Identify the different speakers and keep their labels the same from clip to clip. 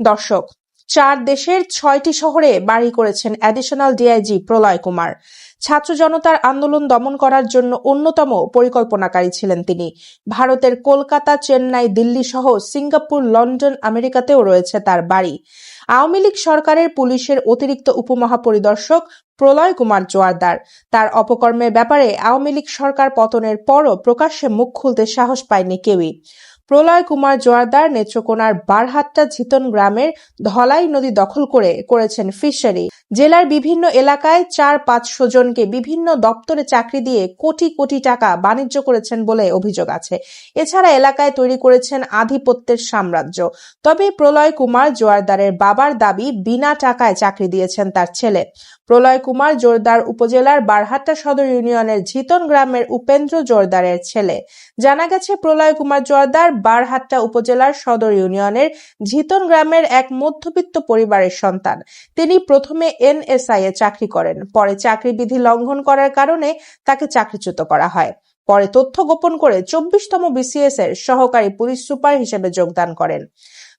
Speaker 1: দর্শক, চার দেশের ছয়টি শহরে বাড়ি করেছেন অ্যাডিশনাল ডিআইজি প্রলয় কুমার। ছাত্র জনতার আন্দোলন দমন করার জন্য অন্যতম পরিকল্পনাকারী ছিলেন তিনি। ভারতের কলকাতা, চেন্নাই, দিল্লি সহ সিঙ্গাপুর, লন্ডন, আমেরিকাতেও রয়েছে তার বাড়ি। আওয়ামী লীগ সরকারের পুলিশের অতিরিক্ত উপমহাপরিদর্শক প্রলয় কুমার জোয়ারদার। তার অপকর্মের ব্যাপারে আওয়ামী লীগ সরকার পতনের পরও প্রকাশ্যে মুখ খুলতে সাহস পায়নি কেউই। প্রলয় কুমার জোয়ারদার নেত্রকোনার বারহাট্টা ঝিতন গ্রামের ধলাই নদী দখল করে করেছেন ফিশারি। জেলার বিভিন্ন এলাকায় চার পাঁচশো জনকে বিভিন্ন দপ্তরে চাকরি দিয়ে কোটি কোটি টাকা বাণিজ্য করেছেন বলে অভিযোগ আছে। এছাড়া এলাকায় তৈরি করেছেন আধিপত্যের সাম্রাজ্য। তবে প্রলয় কুমার জোয়ারদারের বাবার দাবি বিনা টাকায় চাকরি দিয়েছেন তার ছেলে। প্রলয় কুমার জোরদার উপজেলার বারহাট্টা সদর ইউনিয়নের ঝিতন গ্রামের উপেন্দ্র জোরদারের ছেলে। জানা গেছে, প্রলয় কুমার জোয়ারদার বারহাট্টা উপজেলার সদর ইউনিয়নের ঝিতন গ্রামের এক মধ্যবিত্ত পরিবারের সন্তান। তিনি প্রথমে এনএসআই এ চাকরি করেন। পরে চাকরি বিধি লঙ্ঘন করার কারণে তাকে চাকরিচ্যুত করা হয়। পরে তথ্য গোপন করে চব্বিশতম বিসিএস এর সহকারী পুলিশ সুপার হিসেবে যোগদান করেন।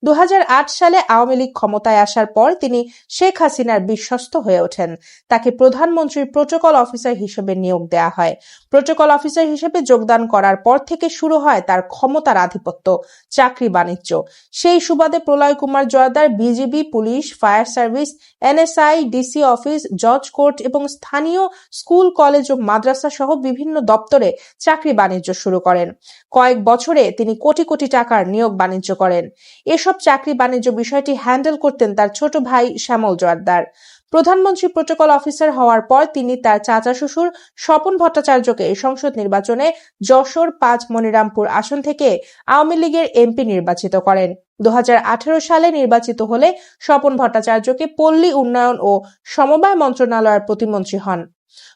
Speaker 1: দু হাজার আট সালে আওয়ামী লীগ ক্ষমতায় আসার পর তিনি শেখ হাসিনার বিশ্বস্ত হয়ে ওঠেন। তাকে প্রধানমন্ত্রীর প্রোটোকল অফিসার হিসেবে নিয়োগ দেওয়া হয়। প্রোটোকল অফিসার হিসেবে যোগদান করার পর থেকে শুরু হয় তার ক্ষমতার আধিপত্য, চাকরি বাণিজ্য। সেই সুবাদে Pralay Kumar Joydar BGB, police, fire service, NSI, DC office, জজ কোর্ট এবং স্থানীয় স্কুল, কলেজ ও মাদ্রাসা সহ বিভিন্ন দপ্তরে চাকরি বাণিজ্য শুরু করেন। কয়েক বছরে তিনি কোটি কোটি টাকার নিয়োগ বাণিজ্য করেন। এসব চাকরি বাণিজ্য বিষয়টি হ্যান্ডেল করতেন তার ছোট ভাই শ্যামল জোয়ারদার প্রধানমন্ত্রী প্রোটোকল অফিসার হওয়ার পর তিনি তার চাচা শ্বশুর স্বপন ভট্টাচার্যকে সংসদ নির্বাচনে যশোর পাঁচ মনিরামপুর আসন থেকে আওয়ামী লীগের এমপি নির্বাচিত করেন। দু হাজার আঠেরো সালে নির্বাচিত হলে স্বপন ভট্টাচার্যকে পল্লী উন্নয়ন ও সমবায় মন্ত্রণালয়ের প্রতিমন্ত্রী হন।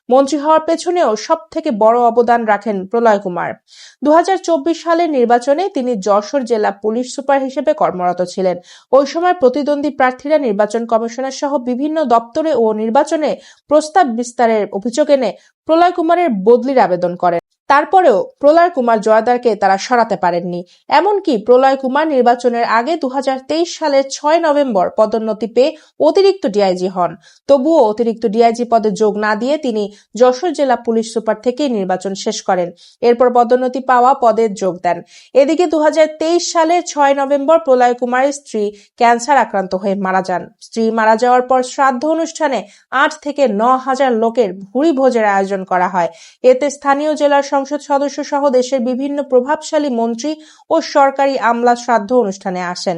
Speaker 1: মন্ত্রী হওয়ার পেছনেও সব থেকে বড় অবদান রাখেন প্রলয় কুমার। দু হাজার চব্বিশ সালের নির্বাচনে তিনি যশোর জেলা পুলিশ সুপার হিসেবে কর্মরত ছিলেন। ওই সময় প্রতিদ্বন্দ্বী প্রার্থীরা নির্বাচন কমিশনার সহ বিভিন্ন দপ্তরে ও নির্বাচনে প্রস্তাব বিস্তারের অভিযোগ এনে প্রলয় কুমারের বদলির আবেদন করেন। তারপরেও প্রলয় কুমার জয়াদারকে তারা সরাতে পারেননি। এমনকি প্রলয় কুমার নির্বাচনের আগে দুহাজার তেইশ সালের ছয় নভেম্বর পদোন্নতি পেয়ে অতিরিক্ত ডিআইজি হন। তবুও অতিরিক্ত ডিআইজি পদে যোগ না দিয়ে তিনি যশোর জেলা পুলিশ সুপার থেকেই নির্বাচন শেষ করেন। এরপর পদোন্নতি পাওয়া পদে যোগ দেন। এদিকে দু সালের ছয় নভেম্বর প্রলয় কুমারের স্ত্রী ক্যান্সার আক্রান্ত হয়ে মারা যান। স্ত্রী মারা যাওয়ার পর শ্রাদ্ধ অনুষ্ঠানে আট থেকে ন হাজার লোকের ভুরি ভোজের আয়োজন করা হয়। এতে স্থানীয় জেলার সংসদ সদস্য সহ দেশের বিভিন্ন প্রভাবশালী মন্ত্রী ও সরকারি আমলা শ্রাদ্ধ অনুষ্ঠানে আসেন।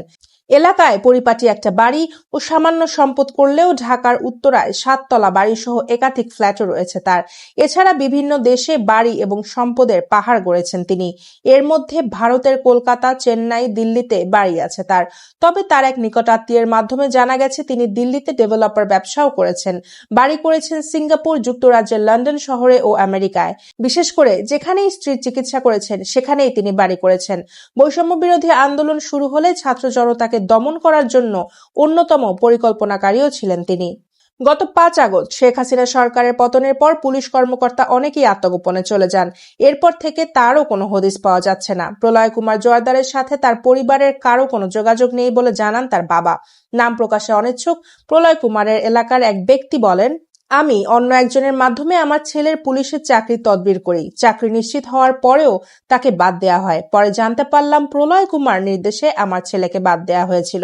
Speaker 1: এলাকায় পরিপাটি একটা বাড়ি ও সামান্য সম্পদ করলেও ঢাকার উত্তরায় সাততলা বাড়ি সহ একাধিক ফ্ল্যাটও রয়েছে তার। এছাড়া বিভিন্ন দেশে বাড়ি এবং সম্পদের পাহাড় গড়েছেন তিনি। এর মধ্যে ভারতের কলকাতা, চেন্নাই, দিল্লিতে বাড়ি আছে তার। তবে তার এক নিকটাত্মীয়ের মাধ্যমে জানা গেছে, তিনি দিল্লিতে ডেভেলপার ব্যবসাও করেছেন। বাড়ি করেছেন সিঙ্গাপুর, যুক্তরাজ্যের লন্ডন শহরে ও আমেরিকায়। বিশেষ করে যেখানেই স্ত্রীর চিকিৎসা করেছেন, সেখানেই তিনি বাড়ি করেছেন। বৈষম্য বিরোধী আন্দোলন শুরু হলে ছাত্র জনতাকে দমন করার জন্য অন্যতম পরিকল্পনাকারীও ছিলেন তিনি। গত পাঁচ আগস্ট শেখ হাসিনা সরকারের পতনের পর পুলিশ কর্মকর্তা অনেকেই আত্মগোপনে চলে যান। এরপর থেকে তারও কোনো হদিস পাওয়া যাচ্ছে না। প্রলয় কুমার জয়দারের সাথে তার পরিবারের কারও কোনো যোগাযোগ নেই বলে জানান তার বাবা। নাম প্রকাশে অনিচ্ছুক। প্রলয় কুমারের এলাকার এক ব্যক্তি বলেন আমি অন্য একজনের মাধ্যমে আমার ছেলের পুলিশের চাকরি তদবির করি। চাকরি নিশ্চিত হওয়ার পরেও তাকে বাদ দেওয়া হয়। পরে জানতে পারলাম প্রলয় কুমার নির্দেশে আমার ছেলেকে বাদ দেওয়া হয়েছিল।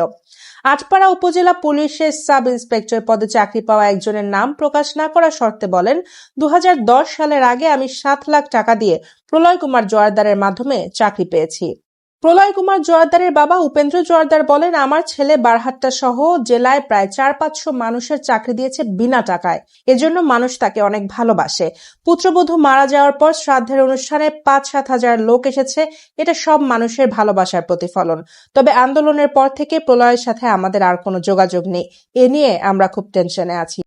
Speaker 1: আটপাড়া উপজেলা পুলিশের সাব ইন্সপেক্টর পদে চাকরি পাওয়া একজনের নাম প্রকাশ না করা শর্তে বলেন দু হাজার দশ সালের আগে আমি সাত লাখ টাকা দিয়ে প্রলয় কুমার জোয়ারদারের মাধ্যমে চাকরি পেয়েছি। প্রলয় কুমার জোয়ারদারের বাবা উপেন্দ্র জোয়ারদার বলেন, আমার ছেলে বারহাট্টা সহ জেলায় প্রায় চার পাঁচশো মানুষের চাকরি দিয়েছে বিনা টাকায়। এজন্য মানুষ তাকে অনেক ভালোবাসে। পুত্রবধূ মারা যাওয়ার পর শ্রাদ্ধের অনুষ্ঠানে পাঁচ সাত হাজার লোক এসেছে। এটা সব মানুষের ভালোবাসার প্রতিফলন। তবে আন্দোলনের পর থেকে প্রলয়ের সাথে আমাদের আর কোনো যোগাযোগ নেই। এ নিয়ে আমরা খুব টেনশনে আছি।